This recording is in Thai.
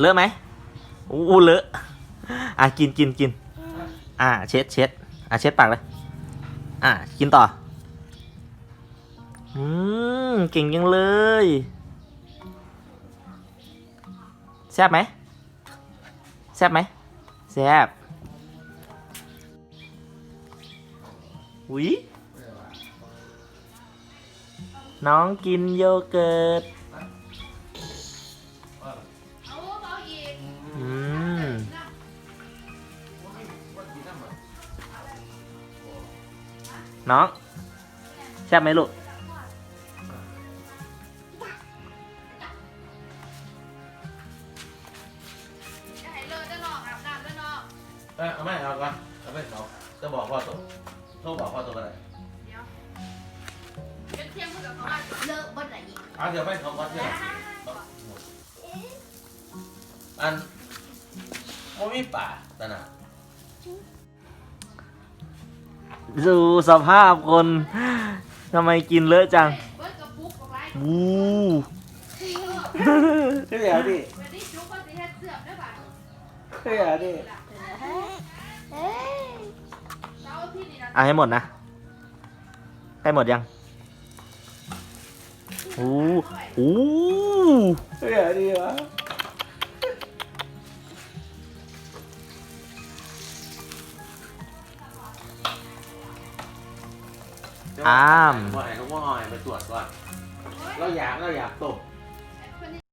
เลอะไหมอู้เลอะอะกินกินกินอะเช็ดเช็ดอะเช็ดปากเลยอะกินต่ออืมเก่งยังเลยแซ่บไหมแซ่บไหมแซ่บอุ้ยน้องกินโยเกิร์ต น้องแซ่บไหมลูกจะให้เลยจะนอกอาบน้ำจะนอกเอ้ยเอาไม่เอาก่อนเอาไม่เอาจะบอกพ่อตัวโทรบอกพ่อตัวอะไรเดี๋ยวเป็นเที่ยงเพื่อนกับเขาว่าเลิกบ่ได้อีกเอาเดี๋ยวไม่เขาก่อนเดี๋ยวอันโมมีป่าตะนะ ดูสภาพคนทำไมกินเลอะจังเบิดกับปุ๊กกับไรวู้เดี๋ยวดิวันนี้จุ๊บก็สิเฮ็ดเสื้อได้ป่ะเดี๋ยวดิเจ้าที่นี่นะเอาให้หมดนะ ให้หมดยังโอ้โหเดี๋ยวดิวะ อ้าม บ่อยน้องว่าออยไปตรวจก่อนเราอยากเราอยากตก